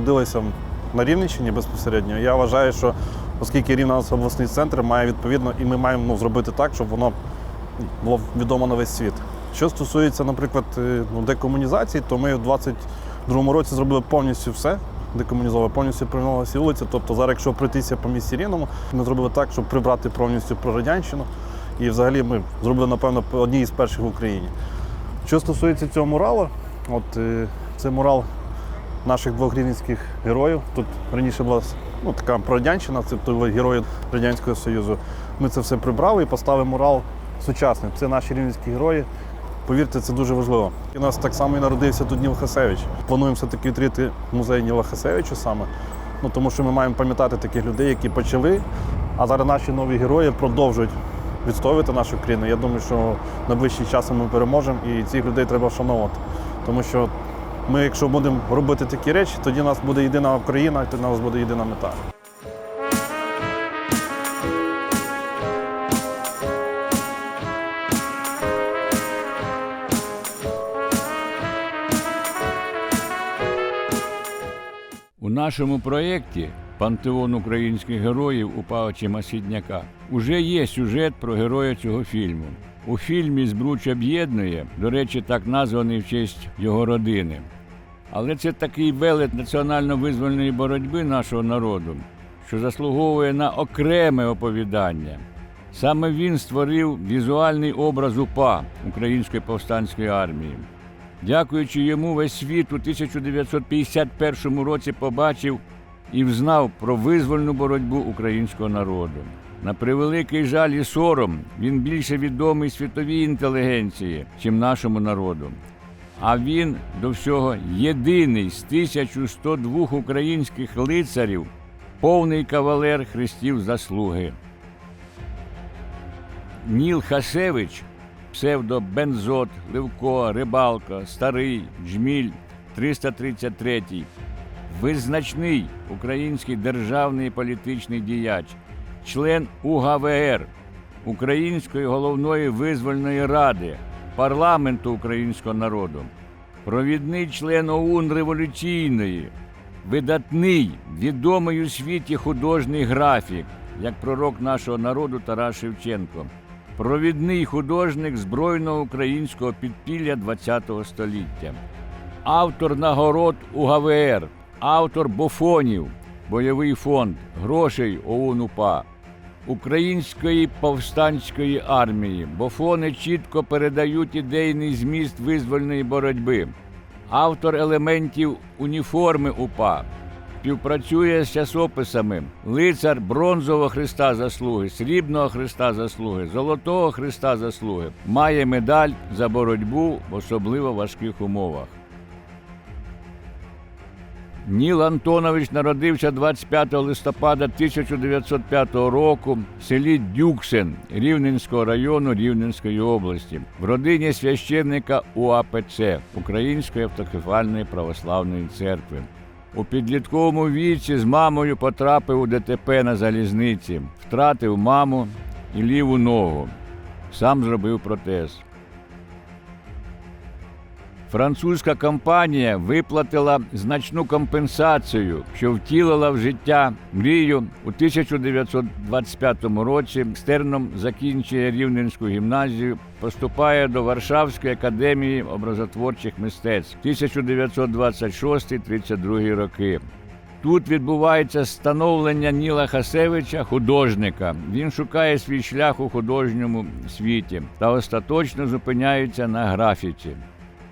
Народилися на Рівненщині безпосередньо. Я вважаю, що оскільки Рівне у нас обласний центр має відповідно, і ми маємо ну, зробити так, щоб воно було відомо на весь світ. Що стосується, наприклад, е, ну, декомунізації, то ми в 22-му році зробили повністю все. Декомунізовано, повністю прийняли всі вулиці. Тобто зараз, якщо пройтися по місті Рівному, ми зробили так, щоб прибрати повністю про радянщину. І взагалі ми зробили, напевно, одні із перших в Україні. Що стосується цього муралу, от е, це мурал наших двох рівненських героїв. Тут раніше була ну, така радянщина, це були герої Радянського Союзу. Ми це все прибрали і поставили мурал сучасний. Це наші рівненські герої. Повірте, це дуже важливо. І у нас так само і народився тут Ніл Хасевич. Плануємо все-таки відкрити музей Ніла Хасевича саме. Ну, тому що ми маємо пам'ятати таких людей, які почали, а зараз наші нові герої продовжують відстоювати нашу країну. Я думаю, що найближчим часом ми переможемо і цих людей треба вшановувати. Тому що ми, якщо будемо робити такі речі, тоді у нас буде єдина Україна, тоді у нас буде єдина мета. У нашому проєкті Пантеон українських героїв у Павчима Сідняка уже є сюжет про героя цього фільму. У фільмі Збруч об'єднує, до речі, так названий в честь його родини. Але це такий велет національно-визвольної боротьби нашого народу, що заслуговує на окреме оповідання. Саме він створив візуальний образ УПА Української повстанської армії. Дякуючи йому, весь світ у 1951 році побачив і взнав про визвольну боротьбу українського народу. На превеликий жаль і сором він більше відомий світовій інтелігенції, чим нашому народу. А він до всього єдиний з 1102 українських лицарів, повний кавалер хрестів заслуги. Ніл Хасевич псевдо Бензот, Левко, Рибалка, Старий, Джміль, 333. Визначний український державний політичний діяч, член УГВР, Української головної визвольної ради, парламенту українського народу, провідний член ОУН революційної, видатний, відомий у світі художній графік, як пророк нашого народу Тарас Шевченко провідний художник збройного українського підпілля ХХ століття, автор нагород УГВР, автор бофонів, бойовий фонд, грошей ОУН УПА, Української повстанської армії. Бофони чітко передають ідейний зміст визвольної боротьби, автор елементів уніформи УПА. Співпрацює з часописами Лицар Бронзового Христа заслуги, Срібного Христа заслуги, Золотого Христа заслуги. Має медаль за боротьбу в особливо важких умовах. Ніл Антонович народився 25 листопада 1905 року в селі Дюксен Рівненського району Рівненської області в родині священника УАПЦ Української автокефальної православної церкви. У підлітковому віці з мамою потрапив у ДТП на залізниці, втратив маму і ліву ногу. Сам зробив протез. Французька компанія виплатила значну компенсацію, що втілила в життя мрію у 1925 році. Стерном закінчує Рівненську гімназію, поступає до Варшавської академії образотворчих мистецтв 1926-32 роки. Тут відбувається становлення Ніла Хасевича, художника. Він шукає свій шлях у художньому світі та остаточно зупиняється на графіці.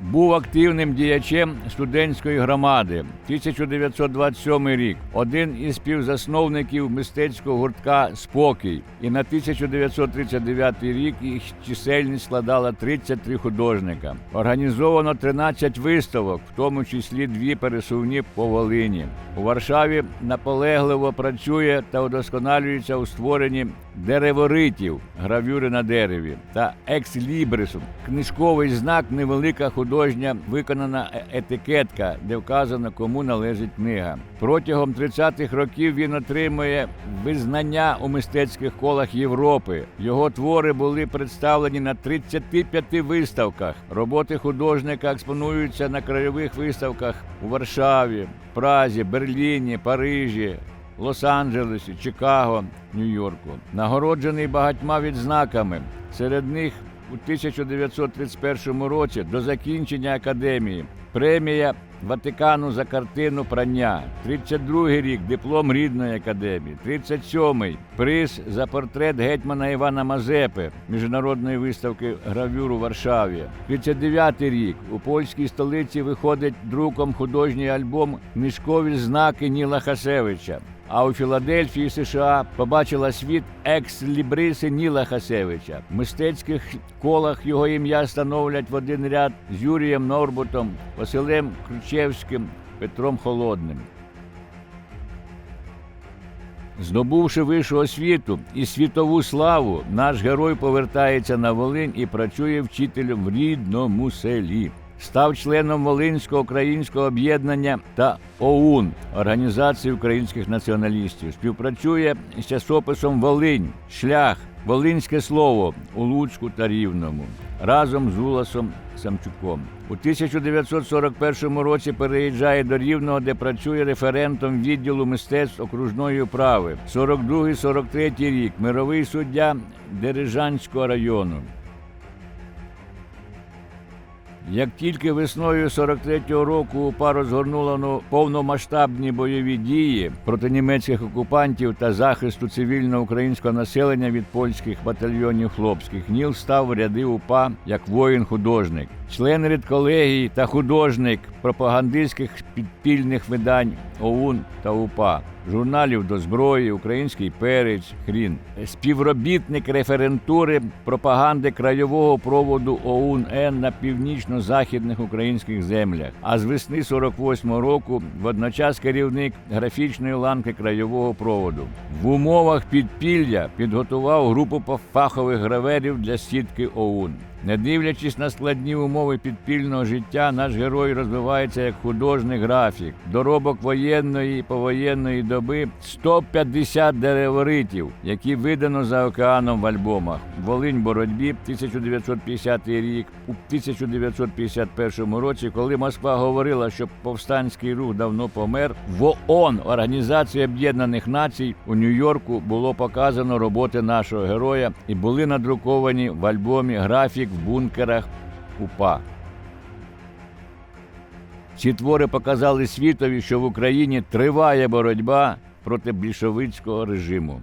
Був активним діячем студентської громади. 1927 рік один із співзасновників мистецького гуртка Спокій. І на 1939 рік їх чисельність складала 33 художника. Організовано 13 виставок, в тому числі дві пересувні по Волині. У Варшаві наполегливо працює та удосконалюється у створенні дереворитів, гравюри на дереві та екслібрису. Книжковий знак невелика художня виконана е- етикетка, де вказано, кому належить книга. Протягом 30-х років він отримує визнання у мистецьких колах Європи. Його твори були представлені на 35 виставках. Роботи художника експонуються на краєвих виставках у Варшаві, Празі, Берліні, Парижі, Лос-Анджелесі, Чикаго, Нью-Йорку. Нагороджений багатьма відзнаками. Серед них у 1931 році до закінчення академії премія Ватикану за картину прання, 32-й рік диплом рідної академії, 37-й приз за портрет гетьмана Івана Мазепи міжнародної виставки гравюр у Варшаві. 39-й рік у польській столиці виходить друком художній альбом Книжкові знаки Ніла Хасевича. А у Філадельфії, США, побачила світ екс-лібриси Ніла Хасевича. В мистецьких колах його ім'я становлять в один ряд з Юрієм Норбутом, Василем Кручевським, Петром Холодним. Здобувши вищу освіту і світову славу, наш герой повертається на Волинь і працює вчителем в рідному селі. Став членом Волинського українського об'єднання та ОУН Організації українських націоналістів. Співпрацює з часописом Волинь, шлях, Волинське слово у Луцьку та Рівному разом з Уласом Самчуком. У 1941 році переїжджає до Рівного, де працює референтом відділу мистецтв окружної управи. 42-43 рік мировий суддя Дережанського району. Як тільки весною 43-го року УПА розгорнула ну, повномасштабні бойові дії проти німецьких окупантів та захисту цивільного українського населення від польських батальйонів хлопських, Ніл став в ряди УПА як воїн-художник, член редколегії та художник пропагандистських підпільних видань ОУН та УПА. Журналів до зброї, український перець, хрін, співробітник референтури пропаганди краєвого проводу ОУН-Н на північно-західних українських землях. А з весни 48-го року водночас керівник графічної ланки краєвого проводу. В умовах підпілля підготував групу фахових граверів для сітки ОУН. Не дивлячись на складні умови підпільного життя, наш герой розвивається як художник графік. Доробок воєнної і повоєнної доби 150 дереворитів, які видано за океаном в альбомах. Волинь боротьбі 1950 рік. У 1951 році, коли Москва говорила, що повстанський рух давно помер, в ООН, Організація Об'єднаних Націй у Нью-Йорку було показано роботи нашого героя і були надруковані в альбомі графік в бункерах УПА. Ці твори показали світові, що в Україні триває боротьба проти більшовицького режиму.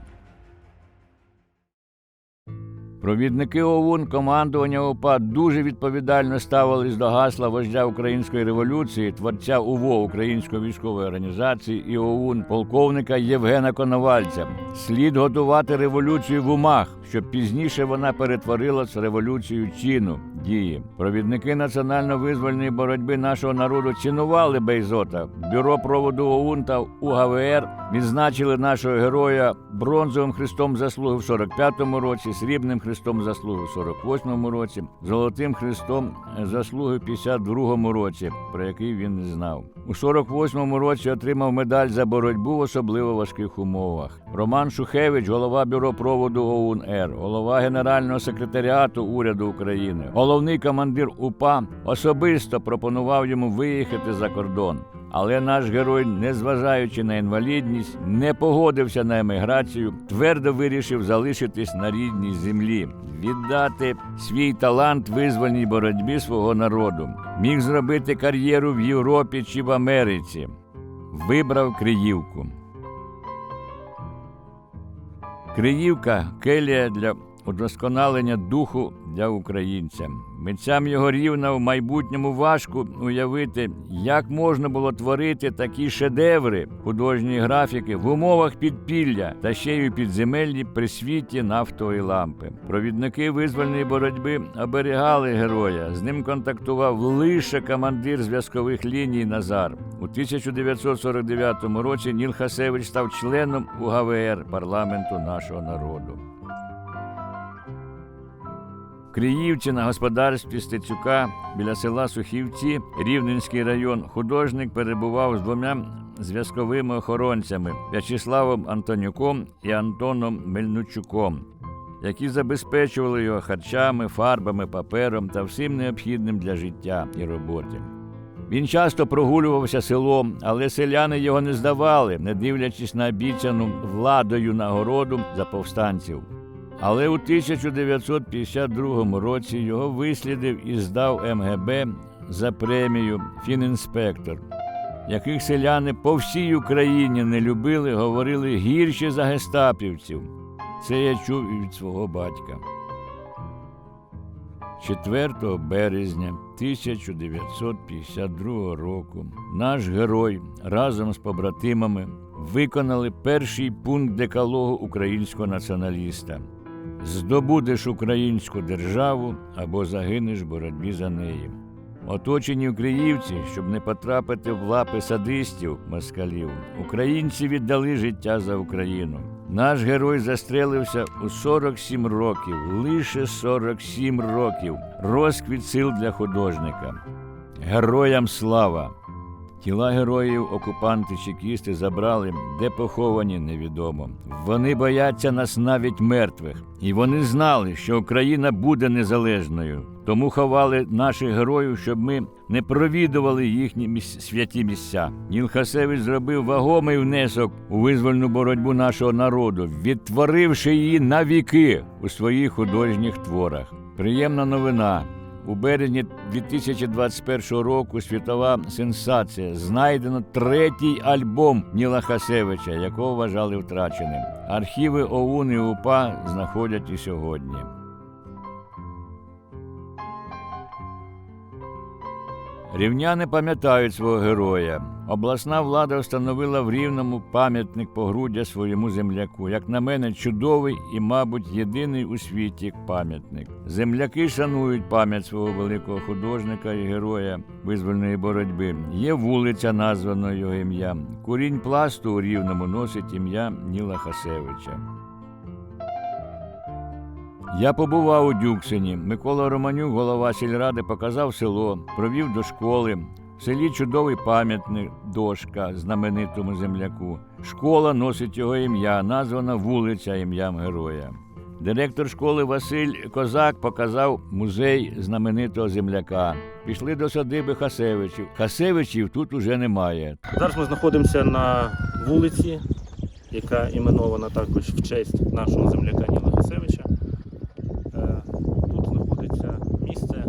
Провідники ОУН командування ОПА дуже відповідально ставились до гасла вождя української революції, творця УВО Української військової організації і ОУН полковника Євгена Коновальця. Слід готувати революцію в умах, щоб пізніше вона перетворилась в революцію чину дії. Провідники національно-визвольної боротьби нашого народу цінували Бейзота. Бюро проводу ОУН та УГВР відзначили нашого героя бронзовим хрестом заслуги в 45-му році, срібним хрестом заслуги в 48-му році, золотим хрестом заслуги в 52-му році, про який він не знав. У 48-му році отримав медаль за боротьбу в особливо важких умовах. Роман Шухевич, голова бюро проводу ОУН-Р, голова Генерального секретаріату уряду України, головний командир УПА особисто пропонував йому виїхати за кордон. Але наш герой, незважаючи на інвалідність, не погодився на еміграцію, твердо вирішив залишитись на рідній землі, віддати свій талант визвольній боротьбі свого народу. Міг зробити кар'єру в Європі чи в Америці. Вибрав Криївку. Криївка келія для удосконалення духу для українця. Митцям його рівна в майбутньому важко уявити, як можна було творити такі шедеври художньої графіки в умовах підпілля та ще й у підземеллі при світі нафтової лампи. Провідники визвольної боротьби оберігали героя. З ним контактував лише командир зв'язкових ліній Назар. У 1949 році Ніл Хасевич став членом УГВР парламенту нашого народу. Криївці на господарстві Стецюка біля села Сухівці, Рівненський район, художник перебував з двома зв'язковими охоронцями В'ячеславом Антонюком і Антоном Мельничуком, які забезпечували його харчами, фарбами, папером та всім необхідним для життя і роботи. Він часто прогулювався селом, але селяни його не здавали, не дивлячись на обіцяну владою нагороду за повстанців. Але у 1952 році його вислідив і здав МГБ за премію фінінспектор, яких селяни по всій Україні не любили, говорили гірше за гестапівців. Це я чув і від свого батька. 4 березня 1952 року наш герой разом з побратимами виконали перший пункт декалогу українського націоналіста: здобудеш українську державу або загинеш в боротьбі за неї. Оточені українці, щоб не потрапити в лапи садистів москалів, українці віддали життя за Україну. Наш герой застрелився у 47 років, лише 47 років. Розквіт сил для художника. Героям слава! Тіла героїв окупанти чекісти забрали, де поховані невідомо. Вони бояться нас навіть мертвих, і вони знали, що Україна буде незалежною. Тому ховали наших героїв, щоб ми не провідували їхні міс- святі місця. Ніл Хасевич зробив вагомий внесок у визвольну боротьбу нашого народу, відтворивши її навіки у своїх художніх творах. Приємна новина. У березні 2021 року світова сенсація. Знайдено третій альбом Ніла Хасевича, якого вважали втраченим. Архіви ОУН і УПА знаходять і сьогодні. Рівняни пам'ятають свого героя. Обласна влада встановила в Рівному пам'ятник погруддя своєму земляку. Як на мене, чудовий і, мабуть, єдиний у світі пам'ятник. Земляки шанують пам'ять свого великого художника і героя визвольної боротьби. Є вулиця, названа його ім'ям. Курінь пласту у Рівному носить ім'я Ніла Хасевича. Я побував у Дюксині. Микола Романюк, голова сільради, показав село, провів до школи. В селі чудовий пам'ятник, дошка знаменитому земляку. Школа носить його ім'я, названа вулиця ім'ям героя. Директор школи Василь Козак показав музей знаменитого земляка. Пішли до садиби Хасевичів. Хасевичів тут уже немає. Зараз ми знаходимося на вулиці, яка іменована також в честь нашого земляка Ніла Гасевича. Е, Тут знаходиться місце,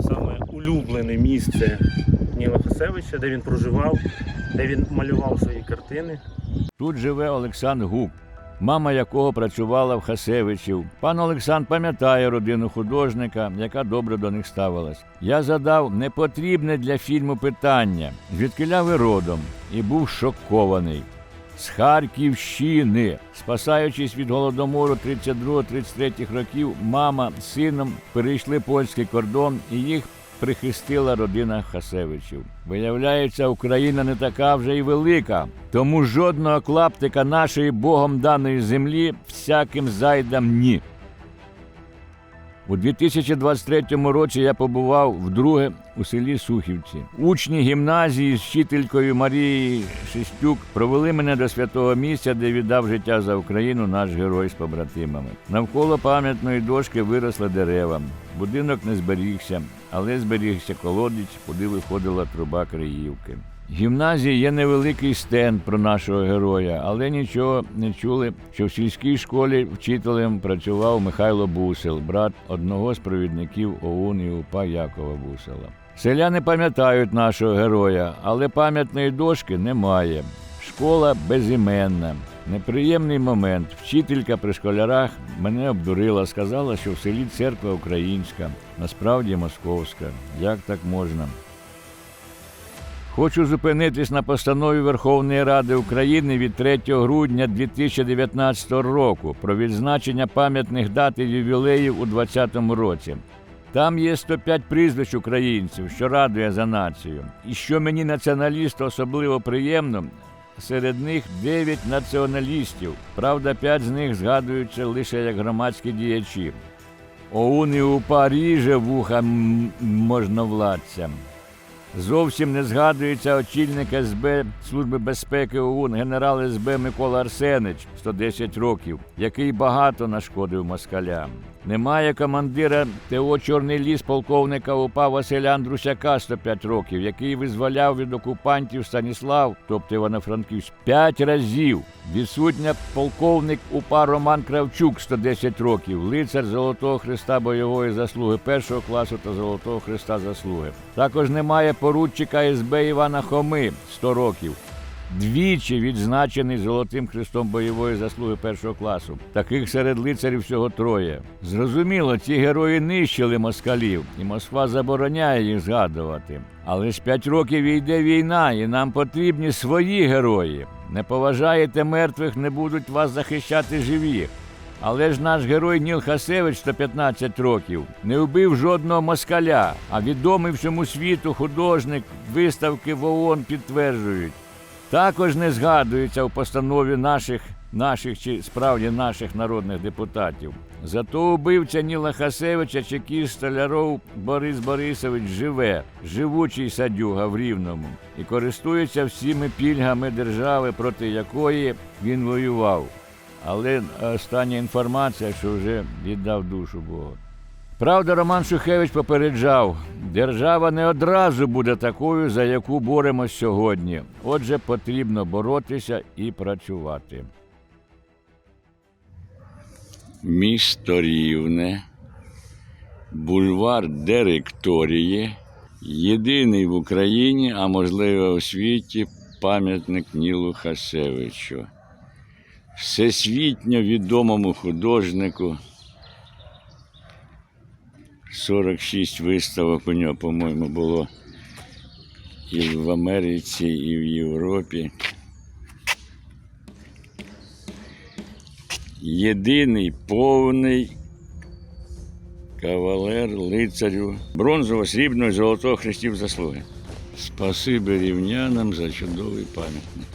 саме улюблене місце Ніла Гасевича, де він проживав, де він малював свої картини. Тут живе Олександр Гук, мама якого працювала в Хасевичів. Пан Олександр пам'ятає родину художника, яка добре до них ставилась. Я задав непотрібне для фільму питання, звідкиля ви родом, і був шокований. З Харківщини, спасаючись від голодомору 32-33 років, мама з сином перейшли польський кордон і їх прихистила родина Хасевичів. Виявляється, Україна не така вже й велика, тому жодного клаптика нашої Богом даної землі всяким зайдам ні. У 2023 році я побував вдруге у селі Сухівці. Учні гімназії з вчителькою Марією Шестюк провели мене до святого місця, де віддав життя за Україну наш герой з побратимами. Навколо пам'ятної дошки виросли дерева. Будинок не зберігся, але зберігся колодязь, куди виходила труба Криївки. В гімназії є невеликий стенд про нашого героя, але нічого не чули, що в сільській школі вчителем працював Михайло Бусел, брат одного з провідників ОУН і УПА Якова Бусела. Селяни пам'ятають нашого героя, але пам'ятної дошки немає. Школа безіменна. Неприємний момент. Вчителька при школярах мене обдурила, сказала, що в селі церква українська, насправді московська. Як так можна? Хочу зупинитись на постанові Верховної Ради України від 3 грудня 2019 року про відзначення пам'ятних дат і ювілеїв у 2020 році. Там є 105 прізвищ українців, що радує за націю. І що мені націоналісту особливо приємно, серед них 9 націоналістів. Правда, 5 з них згадуються лише як громадські діячі. ОУН і УПА ріже вуха можновладцям. Зовсім не згадується очільник СБ Служби безпеки ОУН генерал СБ Микола Арсенич 110 років, який багато нашкодив москалям. Немає командира ТО Чорний ліс полковника УПА Василя Андрусяка 105 років, який визволяв від окупантів Станіслав, тобто Івано-Франківськ, 5 разів. Відсутня полковник УПА Роман Кравчук 110 років, лицар Золотого Христа бойової заслуги першого класу та Золотого Христа заслуги. Також немає поручика СБ Івана Хоми 100 років. Двічі відзначений Золотим Христом бойової заслуги першого класу. Таких серед лицарів всього троє. Зрозуміло, ці герої нищили москалів, і Москва забороняє їх згадувати. Але ж п'ять років йде війна, і нам потрібні свої герої. Не поважаєте мертвих, не будуть вас захищати живі. Але ж наш герой Ніл Хасевич 115 років не вбив жодного москаля, а відомий всьому світу художник виставки в ООН підтверджують. Також не згадується в постанові наших, наших чи справді наших народних депутатів. Зато убивця Ніла Хасевича чекіст Столяров Борис Борисович живе, живучий садюга в Рівному, і користується всіми пільгами держави, проти якої він воював. Але остання інформація, що вже віддав душу Богу. Правда, Роман Шухевич попереджав, держава не одразу буде такою, за яку боремось сьогодні. Отже, потрібно боротися і працювати. Місто Рівне, бульвар Директорії, єдиний в Україні, а можливо у світі, пам'ятник Нілу Хасевичу, всесвітньо відомому художнику. 46 виставок у нього, по-моєму, було і в Америці, і в Європі. Єдиний повний кавалер лицарю бронзового, срібного і золотого хрестів заслуги. Спасибі рівнянам за чудовий пам'ятник.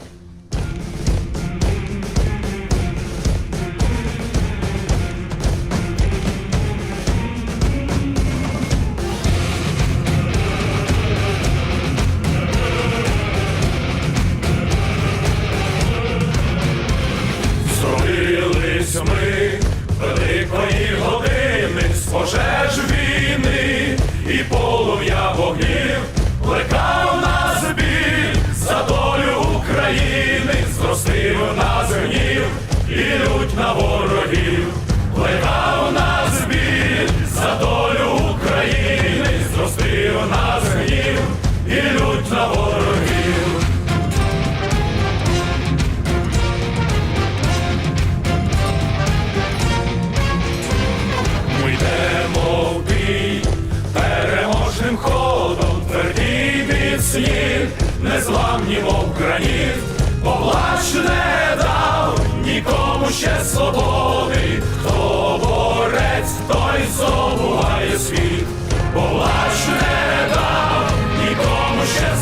Незламні, мов граніт, Поплач не дав нікому ще свободи, хто борець, той забуває світ, Поплач не дав нікому ще свободи,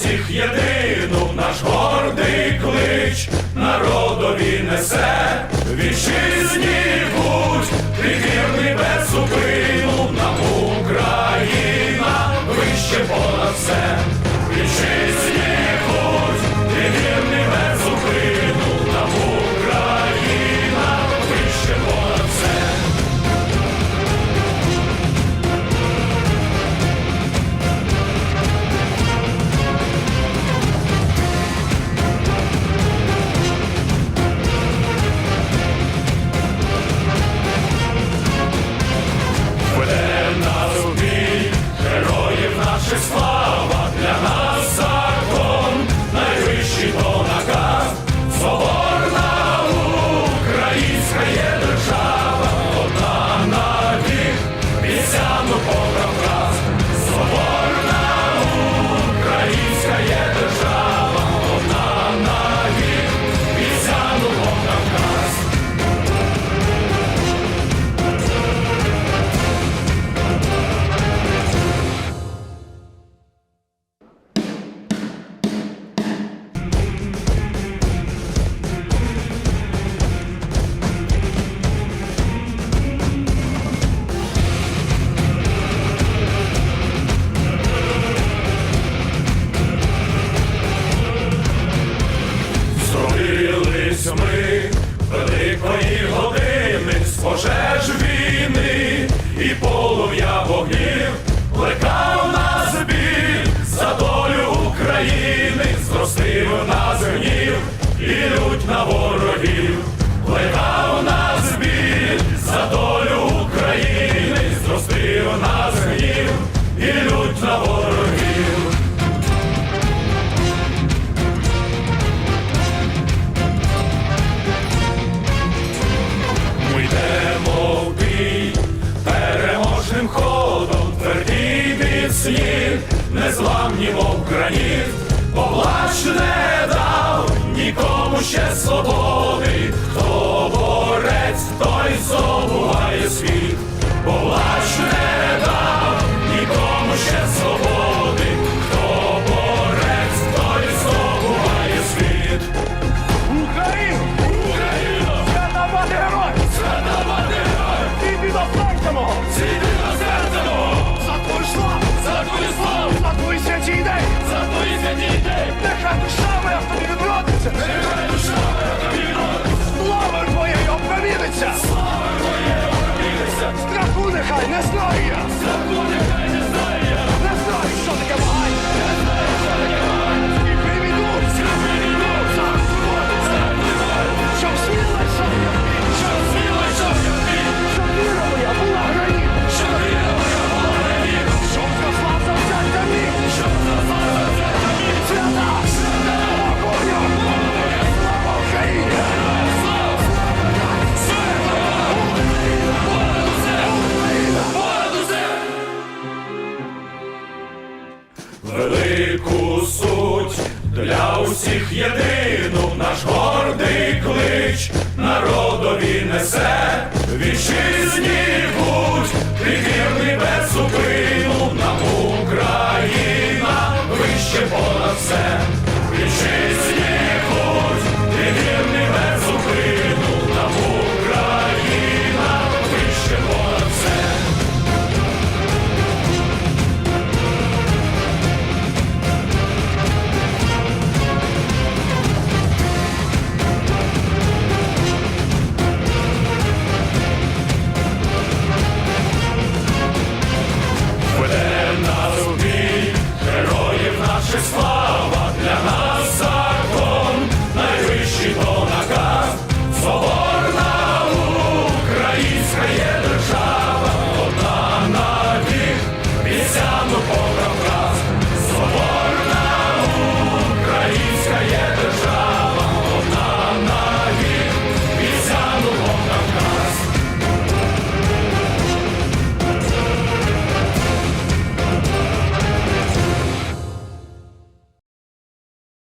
усіх єдину наш гордий клич народові несе. Вітчизні будь ти вірний без зупину